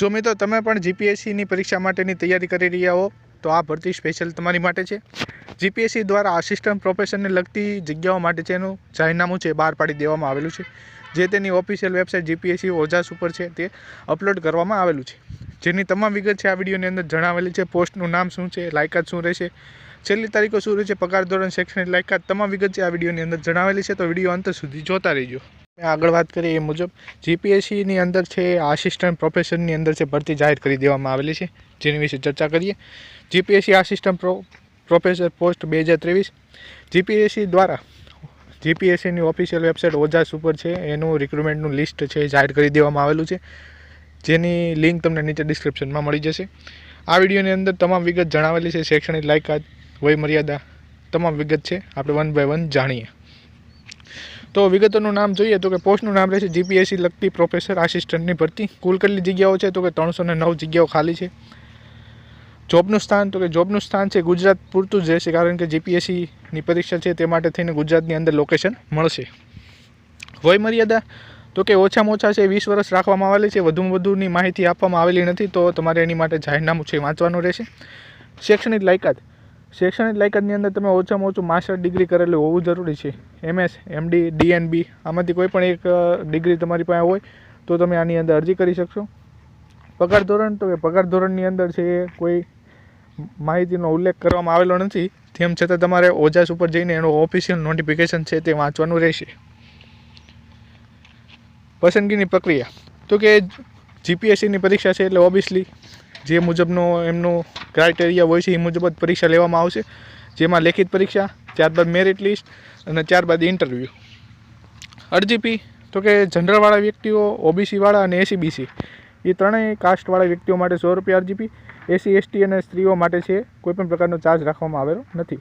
જો મિત્રો, તમે પણ જીપીએસસીની પરીક્ષા માટેની તૈયારી કરી રહ્યા હો, તો આ ભરતી સ્પેશિયલ તમારી માટે છે. જીપીએસસી દ્વારા આસિસ્ટન્ટ પ્રોફેશનને લગતી જગ્યાઓ માટે છે એનું જાહેરનામું છે બહાર પાડી દેવામાં આવેલું છે. જે તેની ઓફિશિયલ વેબસાઇટ જીપીએસસી ઓજાસ ઉપર છે તે અપલોડ કરવામાં આવેલું છે. જેની તમામ વિગત છે આ વિડીયોની અંદર જણાવેલી છે. પોસ્ટનું નામ શું છે, લાયકાત શું રહેશે, છેલ્લી તારીખો શું રહેશે પગાર ધોરણ, શૈક્ષણિક લાયકાત, તમામ વિગત છે આ વિડીયોની અંદર જણાવેલી છે. તો વીડિયો અંત સુધી જોતા રહેજો. આગળ વાત કરીએ એ મુજબ જીપીએસસીની અંદર છે આસિસ્ટન્ટ પ્રોફેસરની અંદર છે, ભરતી જાહેર કરી દેવામાં આવેલી છે, જેની વિશે ચર્ચા કરીએ. GPSC assistant pro professor post બે હજાર ત્રેવીસ. જીપીએસસી દ્વારા જીપીએસસીની ઓફિશિયલ વેબસાઇટ ઓજાસ ઉપર છે, એનું રિક્રુટમેન્ટનું લિસ્ટ છે, જાહેર કરી દેવામાં આવેલું છે. જેની લિંક તમને નીચે ડિસ્ક્રિપ્શનમાં મળી જશે. આ વિડીયોની અંદર તમામ વિગત જણાવેલી છે, શૈક્ષણિક લાયકાત વય મર્યાદા તમામ વિગત છે, આપણે વન બાય વન જાણીએ. તો વિગતોનું નામ જોઈએ તો કે પોસ્ટનું નામ રહેશે જીપીએસસી લગતી પ્રોફેસર આસિસ્ટન્ટની ભરતી. કુલ કેટલી જગ્યાઓ છે તો કે ત્રણસો નવ જગ્યાઓ ખાલી છે. જોબનું સ્થાન તો કે જોબનું સ્થાન છે ગુજરાત પૂરતું જ રહેશે કારણ કે જીપીએસસીની પરીક્ષા છે તે માટે થઈને ગુજરાતની અંદર લોકેશન મળશે. વય મર્યાદા તો કે ઓછામાં ઓછા છે વીસ વર્ષ રાખવામાં આવેલી છે. વધુમાં વધુની માહિતી આપવામાં આવેલી નથી તો તમારે એની માટે જાહેરનામું છે વાંચવાનું રહેશે. શૈક્ષણિક લાયકાત શૈક્ષણિક લાયકાતની અંદર તમે ઓછામાં ઓછું માસ્ટર ડિગ્રી કરેલું હોવું જરૂરી છે. એમએસ એમડી ડીએનબી આમાંથી કોઈ પણ એક ડિગ્રી તમારી પાસે હોય તો તમે આની અંદર અરજી કરી શકશો. પગાર ધોરણ તો કે પગાર ધોરણની અંદર છે કોઈ માહિતીનો ઉલ્લેખ કરવામાં આવેલો નથી. તેમ છતાં તમારે ઓજાસ ઉપર જઈને એનું ઓફિશિયલ નોટિફિકેશન છે તે વાંચવાનું રહેશે. પસંદગીની પ્રક્રિયા. તો કે જીપીએસસીની પરીક્ષા છે એટલે ઓબ્વિયસલી જે મુજબનો એમનો ક્રાઇટેરિયા હોય છે, એ મુજબ જ પરીક્ષા લેવામાં આવશે. જેમાં લેખિત પરીક્ષા, ત્યારબાદ મેરિટ લિસ્ટ અને ત્યારબાદ ઇન્ટરવ્યૂ અરજી ફી તો કે જનરલવાળા વ્યક્તિઓ, ઓબીસીવાળા અને એસીબીસી એ ત્રણેય કાસ્ટવાળા વ્યક્તિઓ માટે સો રૂપિયા અરજીપી એસી એસટી અને સ્ત્રીઓ માટે છે કોઈપણ પ્રકારનો ચાર્જ રાખવામાં આવેલો નથી.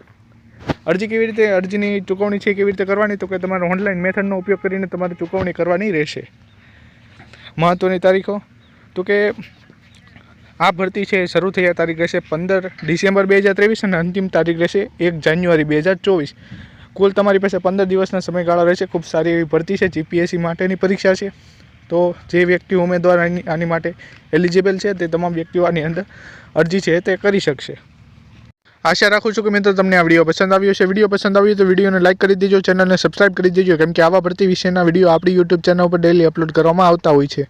અરજી કેવી રીતે, અરજીની ચૂકવણી છે, કેવી રીતે કરવાની? તો કે તમારે ઓનલાઈન મેથડનો ઉપયોગ કરીને તમારે ચૂકવણી કરવાની રહેશે. મહત્ત્વની તારીખો, તો કે આ ભરતી છે, શરૂ થયા તારીખ રહેશે પંદર ડિસેમ્બર બે હજાર ત્રેવીસ અને અંતિમ તારીખ રહેશે એક જાન્યુઆરી બે હજાર ચોવીસ. કુલ તમારી પાસે પંદર દિવસના સમયગાળો રહેશે, ખૂબ સારી એવી ભરતી છે જીપીએસસી માટેની પરીક્ષા છે. તો જે વ્યક્તિ ઉમેદવાર આની માટે એલિજિબલ છે, તે તમામ વ્યક્તિઓ આની અંદર અરજી છે, તે કરી શકશે. આશા રાખું છું કે મિત્રો તમને આ વીડિયો પસંદ આવ્યો છે વીડિયો પસંદ આવ્યો તો વિડીયોને લાઇક કરી દેજો, ચેનલને સબસ્ક્રાઇબ કરી દેજો, કેમ કે આવા ભરતી વિશેના વીડિયો આપણી યુટ્યુબ ચેનલ ઉપર ડેલી અપલોડ કરવામાં આવતા હોય છે.